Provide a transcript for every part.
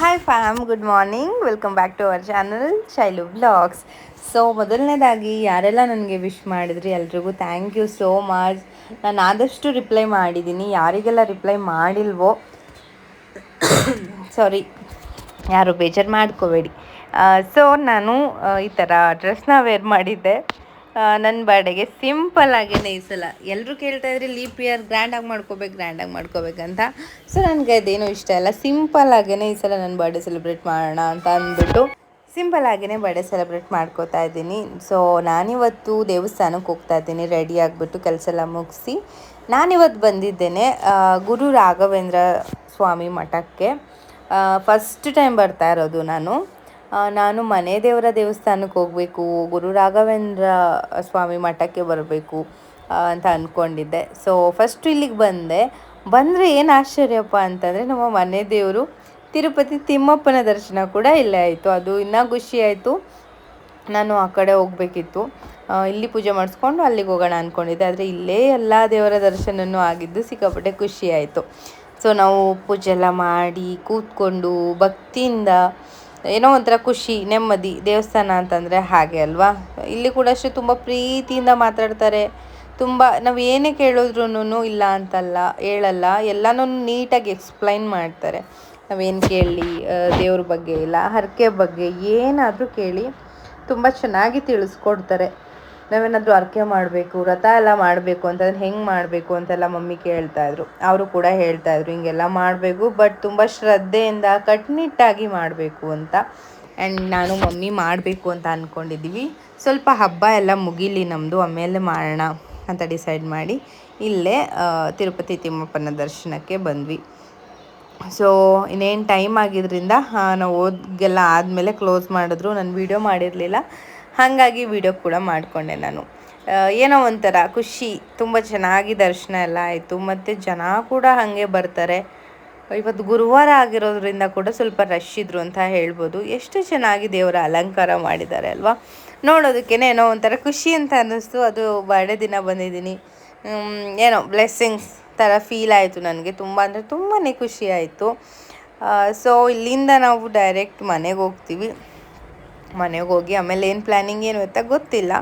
Hi fam good morning welcome back to our channel Shailu blogs so ಮೊದಲನೇದಾಗಿ ಯಾರೆಲ್ಲ ನನಗೆ wish ಮಾಡಿದ್ರಿ ಎಲ್ರಿಗೂ ಥ್ಯಾಂಕ್ ಯು ಸೋ ಮಚ್ ನಾನು ಆದಷ್ಟು ರಿಪ್ಲೈ ಮಾಡಿದ್ದೀನಿ. ಯಾರಿಗೆಲ್ಲ ರಿಪ್ಲೈ ಮಾಡಿಲ್ವೋ ಸಾರಿ ಯಾರು ಬೇಜಾರು ಮಾಡ್ಕೋಬೇಡಿ. ಸೊ ನಾನು ಈ ಥರ ಡ್ರೆಸ್ನ ವೇರ್ ಮಾಡಿದ್ದೆ. ನನ್ನ ಬರ್ಡೇಗೆ ಸಿಂಪಲ್ ಆಗೇನೆ ಈ ಸಲ. ಎಲ್ಲರೂ ಕೇಳ್ತಾ ಇದ್ರಿ ಲೀಪ್ ಇಯರ್ ಗ್ರ್ಯಾಂಡಾಗಿ ಮಾಡ್ಕೋಬೇಕು ಗ್ರ್ಯಾಂಡಾಗಿ ಮಾಡ್ಕೋಬೇಕಂತ ಸೊ ನನಗೆ ಅದೇನು ಇಷ್ಟ ಇಲ್ಲ. ಸಿಂಪಲ್ ಆಗೇನೆ ಈ ಸಲ ನನ್ನ ಬರ್ಡೇ ಸೆಲೆಬ್ರೇಟ್ ಮಾಡೋಣ ಅಂತ ಅಂದ್ಬಿಟ್ಟು ಸಿಂಪಲ್ ಆಗಿನೇ ಬರ್ಡೇ ಸೆಲೆಬ್ರೇಟ್ ಮಾಡ್ಕೋತಾ ಇದ್ದೀನಿ. ಸೊ ನಾನಿವತ್ತು ದೇವಸ್ಥಾನಕ್ಕೆ ಹೋಗ್ತಾ ಇದ್ದೀನಿ. ರೆಡಿ ಆಗಿಬಿಟ್ಟು ಕೆಲಸ ಎಲ್ಲ ಮುಗಿಸಿ. ನಾನಿವತ್ತು ಬಂದಿದ್ದೇನೆ ಗುರು ರಾಘವೇಂದ್ರ ಸ್ವಾಮಿ ಮಠಕ್ಕೆ. ಫಸ್ಟ್ ಟೈಮ್ ಬರ್ತಾ ಇರೋದು ನಾನು. ನಾನು ಮನೆ ದೇವರ ದೇವಸ್ಥಾನಕ್ಕೆ ಹೋಗಬೇಕು, ಗುರು ರಾಘವೇಂದ್ರ ಸ್ವಾಮಿ ಮಠಕ್ಕೆ ಬರಬೇಕು ಅಂತ ಅಂದ್ಕೊಂಡಿದ್ದೆ ಸೊ ಫಸ್ಟ್ ಇಲ್ಲಿಗೆ ಬಂದೆ. ಬಂದರೆ ಏನು ಆಶ್ಚರ್ಯಪ್ಪ ಅಂತಂದರೆ, ನಮ್ಮ ಮನೆ ದೇವರು ತಿರುಪತಿ ತಿಮ್ಮಪ್ಪನ ದರ್ಶನ ಕೂಡ ಇಲ್ಲೇ ಆಯಿತು. ಅದು ಇನ್ನೂ ಖುಷಿಯಾಯಿತು ನಾನು ಆ ಕಡೆ ಹೋಗಬೇಕಿತ್ತು. ಇಲ್ಲಿ ಪೂಜೆ ಮಾಡಿಸ್ಕೊಂಡು ಅಲ್ಲಿಗೆ ಹೋಗೋಣ ಅಂದ್ಕೊಂಡಿದ್ದೆ ಆದರೆ ಇಲ್ಲೇ ಎಲ್ಲ ದೇವರ ದರ್ಶನವೂ ಆಗಿದ್ದು ಸಿಕ್ಕಾಪಟ್ಟೆ ಖುಷಿ ಆಯಿತು. ಸೊ ನಾವು ಪೂಜೆ ಎಲ್ಲ ಮಾಡಿ ಕೂತ್ಕೊಂಡು ಭಕ್ತಿಯಿಂದ ಏನೋ ಒಂಥರ ಖುಷಿ, ನೆಮ್ಮದಿ, ದೇವಸ್ಥಾನ ಅಂತಂದರೆ ಹಾಗೆ ಅಲ್ವಾ? ಇಲ್ಲಿ ಕೂಡ ಅಷ್ಟೇ ತುಂಬ ಪ್ರೀತಿಯಿಂದ ಮಾತಾಡ್ತಾರೆ. ತುಂಬ ನಾವು ಏನೇ ಕೇಳಿದ್ರೂ ಇಲ್ಲ ಅಂತಲ್ಲ, ಹೇಳಲ್ಲ, ಎಲ್ಲನೂ ನೀಟಾಗಿ ಎಕ್ಸ್ಪ್ಲೈನ್ ಮಾಡ್ತಾರೆ. ನಾವೇನು ಕೇಳಲಿ ದೇವ್ರ ಬಗ್ಗೆ ಇಲ್ಲ, ಹರಕೆ ಬಗ್ಗೆ ಏನಾದರೂ ಕೇಳಿ ತುಂಬ ಚೆನ್ನಾಗಿ ತಿಳಿಸ್ಕೊಡ್ತಾರೆ. ನಾವೇನಾದರೂ ಅರ್ಕೆ ಮಾಡಬೇಕು ವ್ರತ ಎಲ್ಲ ಮಾಡಬೇಕು ಅಂತಂದ್ರೆ ಹೆಂಗೆ ಮಾಡಬೇಕು ಅಂತೆಲ್ಲ ಮಮ್ಮಿ ಕೇಳ್ತಾ ಇದ್ರು. ಅವರು ಕೂಡ ಹೇಳ್ತಾ ಇದ್ರು, ಹಿಂಗೆಲ್ಲ ಮಾಡಬೇಕು ಬಟ್ ತುಂಬ ಶ್ರದ್ಧೆಯಿಂದ ಕಟ್ನಿಟ್ಟಾಗಿ ಮಾಡಬೇಕು ಅಂತ. ಆ್ಯಂಡ್ ನಾನು ಮಮ್ಮಿ ಮಾಡಬೇಕು ಅಂತ ಅಂದ್ಕೊಂಡಿದ್ದೀವಿ ಸ್ವಲ್ಪ ಹಬ್ಬ ಎಲ್ಲ ಮುಗೀಲಿ ನಮ್ಮದು ಆಮೇಲೆ ಮಾಡೋಣ ಅಂತ ಡಿಸೈಡ್ ಮಾಡಿ ಇಲ್ಲೇ ತಿರುಪತಿ ತಿಮ್ಮಪ್ಪನ ದರ್ಶನಕ್ಕೆ ಬಂದ್ವಿ. ಸೊ ಇನ್ನೇನು ಟೈಮ್ ಆಗಿದ್ದರಿಂದ ನಾವು ಓದ್ಗೆಲ್ಲ ಆದಮೇಲೆ ಕ್ಲೋಸ್ ಮಾಡಿದ್ರು. ನಾನು ವೀಡಿಯೋ ಮಾಡಿರಲಿಲ್ಲ. ಹಾಗಾಗಿ ವಿಡಿಯೋ ಕೂಡ ಮಾಡಿಕೊಂಡೆ ನಾನು. ಏನೋ ಒಂಥರ ಖುಷಿ, ತುಂಬ ಚೆನ್ನಾಗಿ ದರ್ಶನ ಎಲ್ಲ ಆಯಿತು. ಮತ್ತು ಜನ ಕೂಡ ಹಾಗೆ ಬರ್ತಾರೆ. ಇವತ್ತು ಗುರುವಾರ ಆಗಿರೋದ್ರಿಂದ ಕೂಡ ಸ್ವಲ್ಪ ರಶ್ ಇದ್ರು ಅಂತ ಹೇಳ್ಬೋದು. ಎಷ್ಟು ಚೆನ್ನಾಗಿ ದೇವರ ಅಲಂಕಾರ ಮಾಡಿದ್ದಾರೆ ಅಲ್ವಾ? ನೋಡೋದಕ್ಕೇ ಏನೋ ಒಂಥರ ಖುಷಿ ಅಂತ ಅನ್ನಿಸ್ತು. ಅದು ಬರ್ಡೇ ದಿನ ಬಂದಿದ್ದೀನಿ. ಏನೋ ಬ್ಲೆಸ್ಸಿಂಗ್ಸ್ ಥರ ಫೀಲ್ ಆಯಿತು ನನಗೆ. ತುಂಬ ಅಂದರೆ ತುಂಬಾ ಖುಷಿ ಆಯಿತು. ಸೊ ಇಲ್ಲಿಂದ ನಾವು ಡೈರೆಕ್ಟ್ ಮನೆಗೆ ಹೋಗ್ತೀವಿ. ಮನೆಗೆ ಹೋಗಿ ಆಮೇಲೆ ಏನು ಪ್ಲ್ಯಾನಿಂಗ್ ಏನು ಅಂತ ಗೊತ್ತಿಲ್ಲ.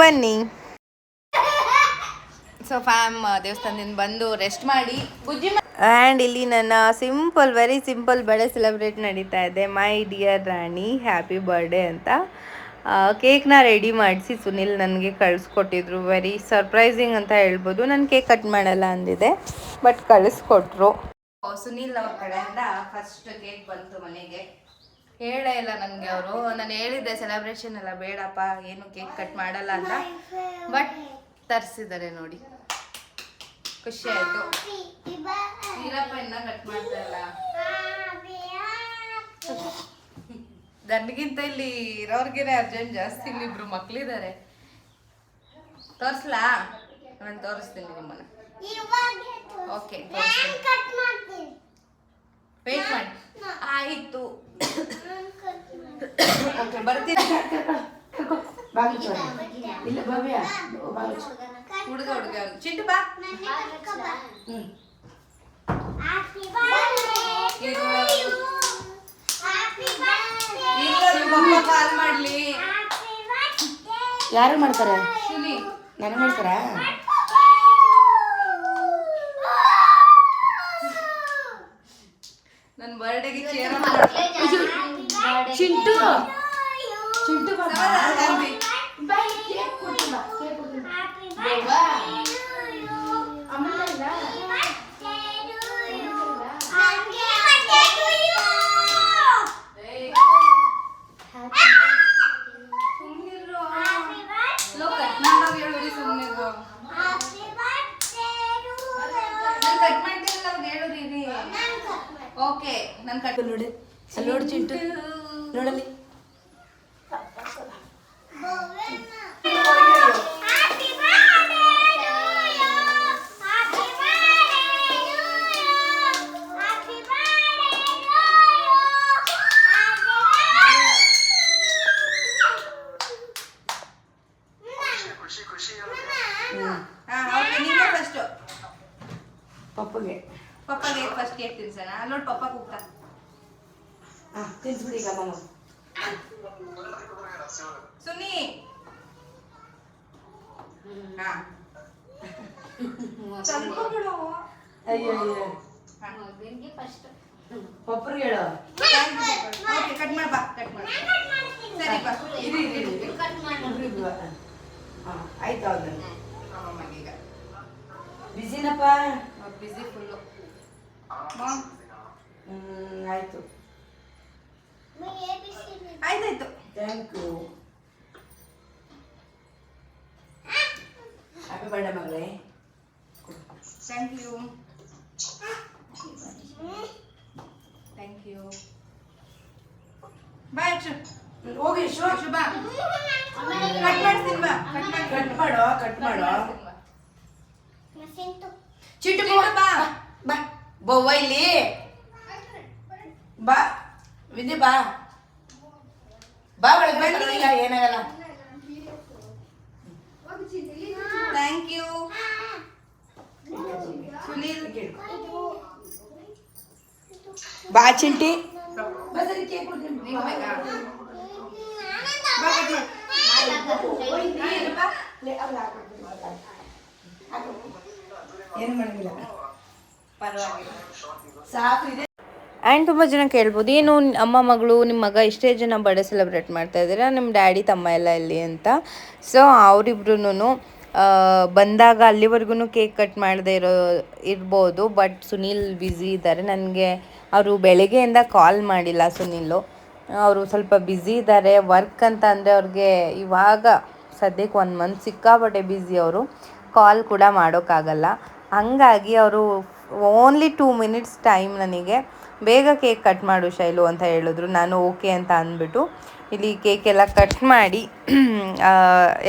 ಬನ್ನಿ. ಸೊ ಫ್ಯಾಮ್ ದೇವಸ್ಥಾನದಿಂದ ಬಂದು ರೆಸ್ಟ್ ಮಾಡಿ. ಬುಜ್ಜಿ ಆ್ಯಂಡ್ ಇಲ್ಲಿ ನನ್ನ simple very simple birthday celebrate ನಡೀತಾ ಇದೆ. My dear Rani happy birthday ಅಂತ. ಕೇಕ್ನ ರೆಡಿ ಮಾಡಿಸಿ ಸುನಿಲ್ ನನಗೆ ಕಳಿಸ್ಕೊಟ್ಟಿದ್ರು. ವೆರಿ ಸರ್ಪ್ರೈಸಿಂಗ್ ಅಂತ ಹೇಳ್ಬೋದು. ನಾನು ಕೇಕ್ ಕಟ್ ಮಾಡಲ್ಲ ಅಂದಿದೆ ಬಟ್ ಕಳಿಸ್ಕೊಟ್ರು. ಸುನಿಲ್ ಅವ್ರ ಕಡೆಯಿಂದ ಫಸ್ಟ್ ಕೇಕ್ ಬಂತು ಮನೆಗೆ. ಹೇಳೇ ಇಲ್ಲ ನನಗೆ ಅವರು. ನಾನು ಹೇಳಿದ್ದೆ ಸೆಲೆಬ್ರೇಷನ್ ಎಲ್ಲ ಬೇಡಪ್ಪ ಏನು ಕೇಕ್ ಕಟ್ ಮಾಡಲ್ಲ ಅಂತ. ಬಟ್ ತರಿಸಿದ್ದಾರೆ ನೋಡಿ. ಖುಷಿ ಆಯಿತು. ನೀರಪ್ಪ ಇನ್ನ ಕಟ್ ಮಾಡ್ತಾರಲ್ಲ ನನಗಿಂತ ಇಲ್ಲಿ ಇರೋರ್ಗೆನೆ ಅರ್ಜೆಂಟ್ ಜಾಸ್ತಿ ಇಲ್ಲಿ ಇಬ್ರು ಮಕ್ಳಿದ್ದಾರೆ ತೋರಿಸ್ಲಾ? ನಾನು ತೋರಿಸ್ತೀನಿ ನಿಮ್ಮನ್ನ. ಓಕೆ ತೋರಿಸ್ತೀನಿ ವೇಟ್ ಮಾಡಿ ಆಯಿತು ಬರ್ತೀನಿ. ಹುಡುಗ ಹುಡುಗ. ಚಿಂಟು ಬಾ. ಕಾಲ್ ಮಾಡ್ಲಿ. ಯಾರು ಮಾಡ್ತಾರೆ? ನಾನು ನನಗೆ ಮಾಡ್ತಾರ? ನನ್ನ ಬರ್ಡೇಗೆ ಚೇರ್ ಚಿಂಟು. ಚಿಂಟು ಕಟ್ ಮಾಡೋದು ಹೇಳಿ ಸುಮ್ಮನೆ ನಾನು ಕಟ್ ಮಾಡ್ತಿರಲ್ಲ ಅವ್ರು ಹೇಳೋದು ಇರಿ ಓಕೆ ನಾನು ಕಟ್ ನೋಡಿ ಅಲ್ಲಿ ನೋಡು ಚಿಂಟು ನೋಡಲ್ಲಿ ಹಾ ಓಕೆ ನಿಂಗೆ ಫಸ್ಟ್ ಪಪ್ಪಗೆ ಪಪ್ಪಗೆ ಫಸ್ಟ್ ಕೇಕ್ ತಿನ್ಸೋಣ. ನೋಡಿ ಪಪ್ಪ ಕೂಗ್ತಾ. ತಿನ್ಸ್ಬಿಡಿ ಈಗ ಮಮ್ಮ ಸುನಿ ಹಾ. ಸ್ವಲ್ಪ ಬಿಡು ಅಯ್ಯೋ ಫಸ್ಟ್. ಒಬ್ರಿಗೆ ಹೇಳು. ಓಕೆ ಕಟ್ ಮಾಡಿ ಬಾ ಕಟ್ ಮಾಡಿ. ಸರಿ ಬಾ. ಇರಿ ಇರಿ ಇರಿ ಒಬ್ರಿಗೂ. ಹಾ ಆಯ್ತು ಅಮ್ಮಮ್ಮಗೀಗ ಬಿಸಿನಪ್ಪ ಬಿಸಿ ಹ್ಮ್ ಆಯ್ತು. ಆಯ್ತಾಯ್ತು. ಥ್ಯಾಂಕ್ ಯು ಹ್ಯಾಪಿ ಬರ್ಡೇ ಮಗಳೇ. Thank you thank you bye Akshu ಹೋಗಿ ಶೋ ಅಕ್ಷು ಬಾ. ಕಟ್ ಮಾಡ್ತೀನಿ ಬಾ. ಕಟ್ ಮಾಡಿ ಕಟ್ ಮಾಡೋ. ಕಟ್ ಮಾಡೋ ಚಿಟ್ಟು ಚಿಟ್ಟು ಬಾ. ಬಾ ಬವ್ವ ಇಲ್ಲಿ ಬಾ ವಿದ್ಯು ಬಾ ಬಾ ಒಳಗೆ ಬನ್ನಿ ಈಗ ಏನಾಗಲ್ಲ ಥ್ಯಾಂಕ್ ಯು ಸುನೀಲ್ ಬಾ ಚಿಂಟಿ ಬಾ ಸರಿ ಕೇಕ್ ಕೊಡ್ತೀನಿ ನೀವು ಬೇಕಾ ಬಾ ಕಟ್ ಏನು ಮಾಡಂಗಿಲ್ಲ ಆ್ಯಂಡ್ ತುಂಬ ಜನ ಕೇಳ್ಬೋದು, ಏನು ಅಮ್ಮ ಮಗಳು ನಿಮ್ಮ ಮಗ ಇಷ್ಟೇ ಜನ ಬರ್ಡೇ ಸೆಲೆಬ್ರೇಟ್ ಮಾಡ್ತಾ ಇದ್ದೀರಾ? ನಿಮ್ಮ ಡ್ಯಾಡಿ ತಮ್ಮ ಎಲ್ಲ ಇಲ್ಲಿ ಅಂತ. ಸೊ ಅವರಿಬ್ರು ಬಂದಾಗ ಅಲ್ಲಿವರೆಗೂ ಕೇಕ್ ಕಟ್ ಮಾಡದೇ ಇರೋ, ಇರ್ಬೋದು ಬಟ್ ಸುನೀಲ್ ಬ್ಯುಸಿ ಇದ್ದಾರೆ. ನನಗೆ ಅವರು ಬೆಳಗ್ಗೆಯಿಂದ ಕಾಲ್ ಮಾಡಿಲ್ಲ ಸುನೀಲು. ಅವರು ಸ್ವಲ್ಪ ಬ್ಯುಸಿ ಇದ್ದಾರೆ. ವರ್ಕ್ ಅಂತ ಅಂದರೆ ಅವ್ರಿಗೆ ಇವಾಗ ಸದ್ಯಕ್ಕೆ ಒಂದು ಮಂತ್ ಸಿಕ್ಕಾಪಟ್ಟೆ ಬ್ಯುಸಿ ಅವರು. ಕಾಲ್ ಕೂಡ ಮಾಡೋಕ್ಕಾಗಲ್ಲ. ಹಾಗಾಗಿ ಅವರು ಓನ್ಲಿ ಟೂ ಮಿನಿಟ್ಸ್ ಟೈಮ್ ನನಗೆ. ಬೇಗ ಕೇಕ್ ಕಟ್ ಮಾಡು ಶೈಲು ಅಂತ ಹೇಳಿದ್ರು. ನಾನು ಓಕೆ ಅಂತ ಅಂದ್ಬಿಟ್ಟು ಇಲ್ಲಿ ಕೇಕ್ ಎಲ್ಲ ಕಟ್ ಮಾಡಿ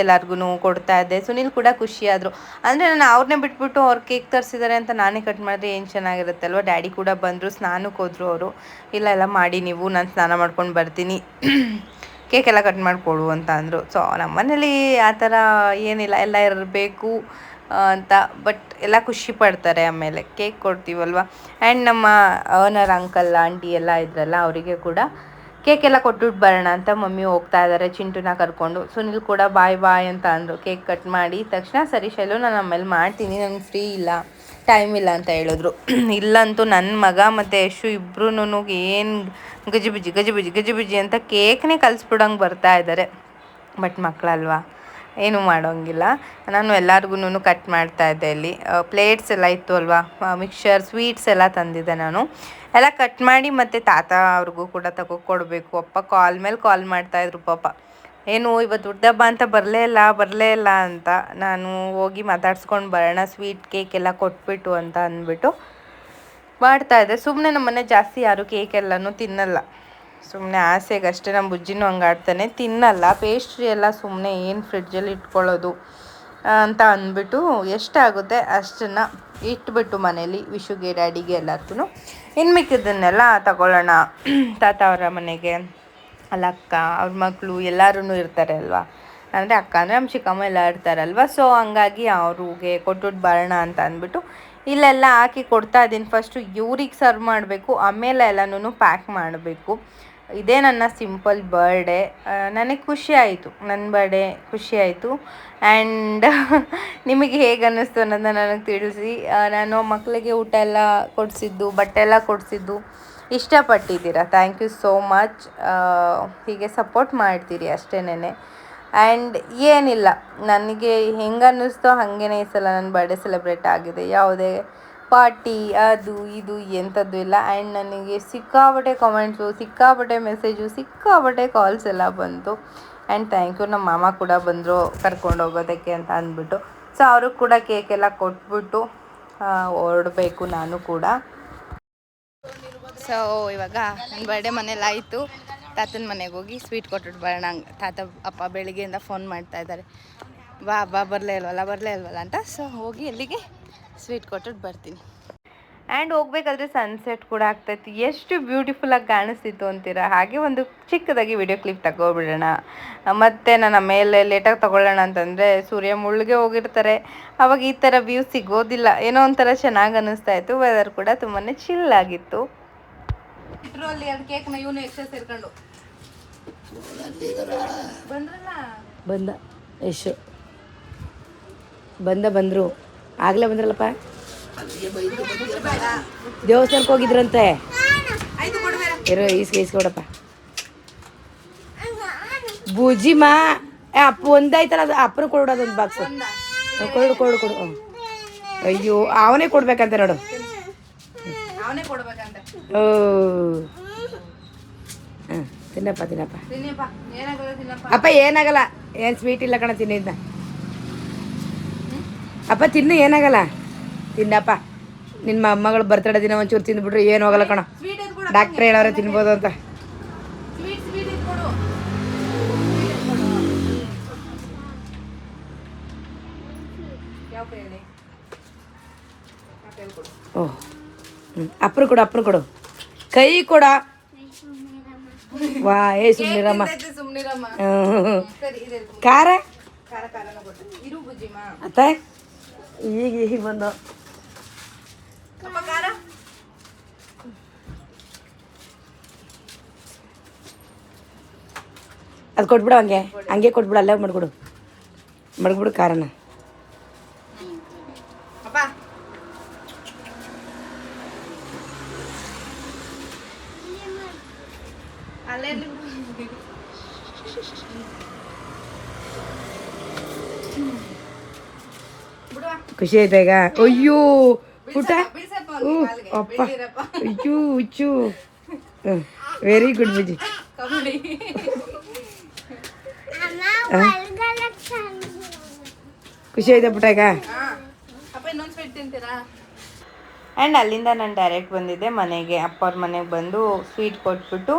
ಎಲ್ಲರಿಗೂ ಕೊಡ್ತಾ ಇದ್ದೆ. ಸುನಿಲ್ ಕೂಡ ಖುಷಿಯಾದರು. ಅಂದರೆ ನಾನು ಅವ್ರನ್ನೇ ಬಿಟ್ಬಿಟ್ಟು ಅವ್ರು ಕೇಕ್ ತರಿಸಿದ್ದಾರೆ ಅಂತ ನಾನೇ ಕಟ್ ಮಾಡಿದ್ರೆ ಏನು ಚೆನ್ನಾಗಿರುತ್ತೆ ಅಲ್ವಾ ಡ್ಯಾಡಿ ಕೂಡ ಬಂದರು, ಸ್ನಾನಕ್ಕೆ ಹೋದರು ಅವರು. ಇಲ್ಲ, ಎಲ್ಲ ಮಾಡಿ ನೀವು, ನಾನು ಸ್ನಾನ ಮಾಡ್ಕೊಂಡು ಬರ್ತೀನಿ. ಕೇಕ್ ಎಲ್ಲ ಕಟ್ ಮಾಡಿಕೊಡು ಅಂತ ಅಂದರು. ಸೊ ನಮ್ಮ ಮನೇಲಿ ಆ ಥರ ಏನಿಲ್ಲ. ಎಲ್ಲ ಇರಬೇಕು. ಅಂತ. ಬಟ್ ಎಲ್ಲ ಖುಷಿ ಪಡ್ತಾರೆ ಆಮೇಲೆ. ಕೇಕ್ ಕೊಡ್ತೀವಲ್ವ? ಆ್ಯಂಡ್ ನಮ್ಮ ಓನರ್ ಅಂಕಲ್ ಆಂಟಿ ಎಲ್ಲ ಇದ್ರಲ್ಲ, ಅವರಿಗೆ ಕೂಡ ಕೇಕ್ ಎಲ್ಲ ಕೊಟ್ಬಿಟ್ಟು ಬರೋಣ ಅಂತ ಮಮ್ಮಿ ಹೋಗ್ತಾ ಇದ್ದಾರೆ ಚಿಂಟುನ ಕರ್ಕೊಂಡು. ಸುನಿಲ್ ಕೂಡ ಬಾಯ್ ಬಾಯ್ ಅಂತ ಅಂದರು. ಕೇಕ್ ಕಟ್ ಮಾಡಿ ತಕ್ಷಣ, ಸರಿ ಶೈಲು, ನಾನು ಆಮೇಲೆ ಮಾಡ್ತೀನಿ ನನಗೆ ಫ್ರೀ ಇಲ್ಲ ಟೈಮ್ ಇಲ್ಲ ಅಂತ ಹೇಳಿದ್ರು. ಇಲ್ಲಂತೂ ನನ್ನ ಮಗ ಮತ್ತು ಯಶು ಇಬ್ಬರೂ ಏನು ಗಜಿಬಿಜಿ ಗಜಿಬಿಜಿ ಗಜಿಬಿಜಿ ಅಂತ ಕೇಕ್ನೇ ಕಲಿಸ್ಬಿಡಂಗೆ ಬರ್ತಾ ಇದ್ದಾರೆ ಬಟ್ ಮಕ್ಕಳಲ್ವಾ ಏನೂ ಮಾಡೋಂಗಿಲ್ಲ. ನಾನು ಎಲ್ಲರಿಗೂ ಕಟ್ ಮಾಡ್ತಾ ಇದ್ದೆ ಇಲ್ಲಿ. ಪ್ಲೇಟ್ಸ್ ಎಲ್ಲ ಇತ್ತು ಅಲ್ವಾ? ಮಿಕ್ಸರ್ ಸ್ವೀಟ್ಸ್ ಎಲ್ಲ ತಂದಿದ್ದೆ ನಾನು. ಎಲ್ಲ ಕಟ್ ಮಾಡಿ ಮತ್ತು ತಾತ ಅವ್ರಿಗೂ ಕೂಡ ತಗೋ ಕೊಡಬೇಕು. ಅಪ್ಪ ಕಾಲ್ ಮೇಲೆ ಕಾಲ್ ಮಾಡ್ತಾಯಿದ್ರು ಪಾಪ. ಏನು ಇವತ್ತು ಹುಡ್ದಬ್ಬ ಅಂತ ಬರಲೇ ಇಲ್ಲ ಬರಲೇ ಇಲ್ಲ ಅಂತ. ನಾನು ಹೋಗಿ ಮಾತಾಡ್ಸ್ಕೊಂಡು ಬರೋಣ ಸ್ವೀಟ್ ಕೇಕ್ ಎಲ್ಲ ಕೊಟ್ಬಿಟ್ಟು ಅಂತ ಅಂದ್ಬಿಟ್ಟು ಮಾಡ್ತಾಯಿದ್ದೆ ಸುಮ್ಮನೆ ನಮ್ಮನೆ ಜಾಸ್ತಿ ಯಾರು ಕೇಕ್ ಎಲ್ಲನೂ ತಿನ್ನಲ್ಲ. ಸುಮ್ಮನೆ ಆಸೆಗಷ್ಟೇ ನಮ್ಮ ಬುಜ್ಜಿನೂ ಹಂಗೆ ಆಡ್ತಾನೆ ತಿನ್ನಲ್ಲ ಪೇಸ್ಟ್ರಿ ಎಲ್ಲ ಸುಮ್ಮನೆ ಏನು ಫ್ರಿಡ್ಜಲ್ಲಿ ಇಟ್ಕೊಳ್ಳೋದು ಅಂತ ಅಂದ್ಬಿಟ್ಟು ಎಷ್ಟಾಗುತ್ತೆ ಅಷ್ಟನ್ನು ಇಟ್ಬಿಟ್ಟು ಮನೇಲಿ ವಿಶುಗೆ, ಡ್ಯಾಡಿಗೆ ಎಲ್ಲರಿಗೂ ಇನ್ನು ಮಿಕ್ಕಿದ್ದನ್ನೆಲ್ಲ ತಗೊಳ್ಳೋಣ. ತಾತ ಅವರ ಮನೆಗೆ, ಅಲ್ಲ ಅಕ್ಕ, ಅವ್ರ ಮಕ್ಕಳು ಎಲ್ಲರೂ ಇರ್ತಾರೆ ಅಲ್ವಾ? ಅಂದರೆ ಅಕ್ಕ ಅಂದರೆ ನಮ್ಮ ಚಿಕ್ಕಮ್ಮ ಎಲ್ಲ ಇರ್ತಾರಲ್ವ? ಸೊ ಹಂಗಾಗಿ ಅವ್ರಿಗೆ ಕೊಟ್ಬಿಟ್ಟು ಬರೋಣ ಅಂತ ಅಂದ್ಬಿಟ್ಟು ಇಲ್ಲೆಲ್ಲ ಹಾಕಿ ಕೊಡ್ತಾ ಇದ್ದೀನಿ. ಫಸ್ಟು ಇವ್ರಿಗೆ ಸರ್ವ್ ಮಾಡಬೇಕು, ಆಮೇಲೆ ಎಲ್ಲನೂ ಪ್ಯಾಕ್ ಮಾಡಬೇಕು. ಇದೇ ನನ್ನ ಸಿಂಪಲ್ ಬರ್ಡೇ ನನಗೆ ಖುಷಿ ಆಯಿತು. ನನ್ನ ಬರ್ಡೇ ಖುಷಿ ಆಯಿತು. ಆ್ಯಂಡ್ ನಿಮಗೆ ಹೇಗೆ ಅನ್ನಿಸ್ತು ಅನ್ನೋದನ್ನ ನನಗೆ ತಿಳಿಸಿ. ನಾನು ಮಕ್ಕಳಿಗೆ ಊಟ ಎಲ್ಲ ಕೊಡಿಸಿದ್ದು, ಬಟ್ಟೆ ಎಲ್ಲ ಕೊಡಿಸಿದ್ದು ಇಷ್ಟಪಟ್ಟಿದ್ದೀರಾ? ಥ್ಯಾಂಕ್ ಯು ಸೋ ಮಚ್ ಹೀಗೆ ಸಪೋರ್ಟ್ ಮಾಡ್ತೀರಿ ಅಷ್ಟೇನೆ ಆ್ಯಂಡ್ ಏನಿಲ್ಲ. ನನಗೆ ಹೆಂಗೆ ಅನ್ನಿಸ್ತೋ ಹಾಗೇನೇ ಈ ಸಲ ನನ್ನ ಬರ್ಡೇ ಸೆಲೆಬ್ರೇಟ್ ಆಗಿದೆ. ಯಾವುದೇ ಪಾರ್ಟಿ, ಅದು, ಇದು ಎಂಥದ್ದು ಇಲ್ಲ. ಆ್ಯಂಡ್ ನನಗೆ ಸಿಕ್ಕಾಪಟ್ಟೆ ಕಾಮೆಂಟ್ಸು ಸಿಕ್ಕಾಪಟ್ಟೆ ಮೆಸೇಜು ಸಿಕ್ಕಾಪಟ್ಟೆ ಕಾಲ್ಸ್ ಎಲ್ಲ ಬಂತು. ಆ್ಯಂಡ್ ಥ್ಯಾಂಕ್ ಯು ನಮ್ಮ ಮಾಮ ಕೂಡ ಬಂದರು ಕರ್ಕೊಂಡು ಹೋಗೋದಕ್ಕೆ ಅಂತ ಅಂದ್ಬಿಟ್ಟು. ಸೊ ಅವರು ಕೂಡ ಕೇಕ್ ಎಲ್ಲ ಕೊಟ್ಬಿಟ್ಟು ಹೊರಡಬೇಕು ನಾನು ಕೂಡ. ಸೊ ಇವಾಗ ನನ್ನ ಬರ್ಡೇ ಮನೇಲಿ ಆಯಿತು. ತಾತನ ಮನೆಗೆ ಹೋಗಿ ಸ್ವೀಟ್ ಕೊಟ್ಬಿಟ್ಟು ಬರೋಣ ತಾತ, ಅಪ್ಪ ಬೆಳಿಗ್ಗೆಯಿಂದ ಫೋನ್ ಮಾಡ್ತಾ ಇದ್ದಾರೆ. ಬಾ ಬಾ, ಬರಲೇ ಇಲ್ವಲ್ಲ ಬರಲೇ ಇಲ್ವಲ್ಲ ಅಂತ. ಸೊ ಹೋಗಿ ಅಲ್ಲಿಗೆ ಸ್ವೀಟ್ ಕೊಟ್ಟು ಬರ್ತೀನಿ. ಆ್ಯಂಡ್ ಹೋಗ್ಬೇಕಾದ್ರೆ ಸನ್ಸೆಟ್ ಕೂಡ ಆಗ್ತೈತಿ. ಎಷ್ಟು ಬ್ಯೂಟಿಫುಲ್ಲಾಗಿ ಕಾಣಿಸ್ತಿತ್ತು ಅಂತೀರಾ? ಹಾಗೆ ಒಂದು ಚಿಕ್ಕದಾಗಿ ವಿಡಿಯೋ ಕ್ಲಿಪ್ ತಗೋಬಿಡೋಣ ಮತ್ತು ನನ್ನ ಮೇಲೆ ಲೇಟಾಗಿ ತಗೊಳ್ಳೋಣ ಅಂತಂದರೆ ಸೂರ್ಯ ಮುಳ್ಳಿಗೆ ಹೋಗಿರ್ತಾರೆ. ಅವಾಗ ಈ ಥರ ವ್ಯೂ ಸಿಗೋದಿಲ್ಲ. ಏನೋ ಒಂಥರ ಚೆನ್ನಾಗಿ ಅನ್ನಿಸ್ತಾ ಇತ್ತು. ವೆದರ್ ಕೂಡ ತುಂಬಾ ಚಿಲ್ ಆಗಿತ್ತು. ಇಟ್ರು ಅಲ್ಲಿ ಎರಡು ಕೇಕ್ನ ಇವನು ಎಕ್ಸ್ಟ್ರಾ ಸೇರ್ಕೊಂಡು. ಬಂದ್ರಲ್ಲ? ಬಂದ ಯಶು ಬಂದ ಬಂದರು. ಆಗಲೇ ಬಂದ್ರಲ್ಲಪ್ಪ. ದೇವಸ್ಥಾನಕ್ಕೆ ಹೋಗಿದ್ರಂತೆ. ಇರೋ ಈಸ್ಕೆ ಈಸ್ಕೊಡಪ್ಪ ಬೂಜಿಮಾ ಏ ಅಪ್ಪ ಒಂದಾಯ್ತಲ್ಲ ಅದು ಅಪ್ಪನ ಕೊಡೋದು ಒಂದು ಬಾಕ್ಸ್ ಕೊಡು ಕೊಡು ಕೊಡು ಅಯ್ಯೋ ಅವನೇ ಕೊಡ್ಬೇಕಂತೆ ನೋಡು. ಓ. ಹಾಂ ತಿನ್ನಪ್ಪ ತಿನ್ನಪ್ಪ. ಅಪ್ಪ ಏನಾಗಲ್ಲ. ಏನು ಸ್ವೀಟ್ ಇಲ್ಲ ಕಣ ತಿನ್ನಿದ್ನ. ಅಪ್ಪ ತಿನ್ನು ಏನಾಗಲ್ಲ. ತಿನ್ನಪ್ಪ. ನಿನ್ನ ಮೊಮ್ಮಗಳು ಬರ್ತಡೇ ದಿನ ಒಂಚೂರು ತಿಂದ್ಬಿಟ್ರೆ ಏನು ಹೋಗಲ್ಲ ಕಣ. ಡಾಕ್ಟ್ರ್ ಹೇಳೋರೆ ತಿನ್ಬೋದು ಅಂತ. ಓಹ್ ಹ್ಞೂ ಅಪ್ಪರು ಕೊಡು ಅಪ್ಪರು ಕೊಡು. ಕೈ ಕೊಡ. ವಾ ಏ ಸುಮ್ನಿರಮ್ಮ. ಹ್ಞೂ ಖಾರ? ಅತ್ತ ಈಗ ಈಗ ಬಂದು ಅಪ್ಪ ಖಾರ ಅದು ಕೊಟ್ಬಿಡು ಹಂಗೆ ಹಂಗೆ ಕೊಟ್ಬಿಡು ಅಲ್ಲೇ ಮಾಡ್ಕೊಡು ಮಡ್ಬಿಡು ಖಾರನ ಅಪ್ಪ ಅಲ್ಲೇ ಇರ್ಲಿ ಬಿಡು. ಬಿಡುವ ಖುಷಿ ಆಯ್ತಾ ಈಗ? ಅಯ್ಯೋ ಊಟ. ಅಪ್ಪ. ಅಯ್ಯೋ ಹುಚ್ಚು. ವೆರಿ ಗುಡ್ ಬುಜ್ಜಿ ಖುಷಿ ಆಯ್ತಾ ಪುಟ್ಟ ಈಗ ಹಾ. ಅಪ್ಪ ಇನ್ನೊಂದು ಸ್ವೀಟ್ ತಿಂತೀರಾ ಆ್ಯಂಡ್ ಅಲ್ಲಿಂದ ನಾನು ಡೈರೆಕ್ಟ್ ಬಂದಿದ್ದೆ. ಮನೆಗೆ ಅಪ್ಪವ್ರ ಮನೆಗೆ ಬಂದು ಸ್ವೀಟ್ ಕೊಟ್ಬಿಟ್ಟು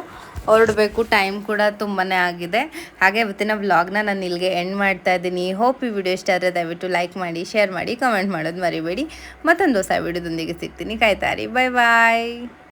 ಹೊರಡಬೇಕು. ಟೈಮ್ ಕೂಡ ತುಂಬಾ ಆಗಿದೆ. ಹಾಗೆ ಇವತ್ತಿನ ವ್ಲಾಗ್ನ ನಾನು ಇಲ್ಲಿಗೆ ಎಂಡ್ ಮಾಡ್ತಾ ಇದ್ದೀನಿ. ಹೋಪ್ ಈ ವಿಡಿಯೋ ಇಷ್ಟ ಆದರೆ ದಯವಿಟ್ಟು ಲೈಕ್ ಮಾಡಿ ಶೇರ್ ಮಾಡಿ ಕಮೆಂಟ್ ಮಾಡೋದು ಮರಿಬೇಡಿ. ಮತ್ತೊಂದು ಹೊಸ ವಿಡಿಯೋದೊಂದಿಗೆ ಸಿಗ್ತೀನಿ. ಕಾಯ್ತಾರಿ ಬಾಯ್ ಬಾಯ್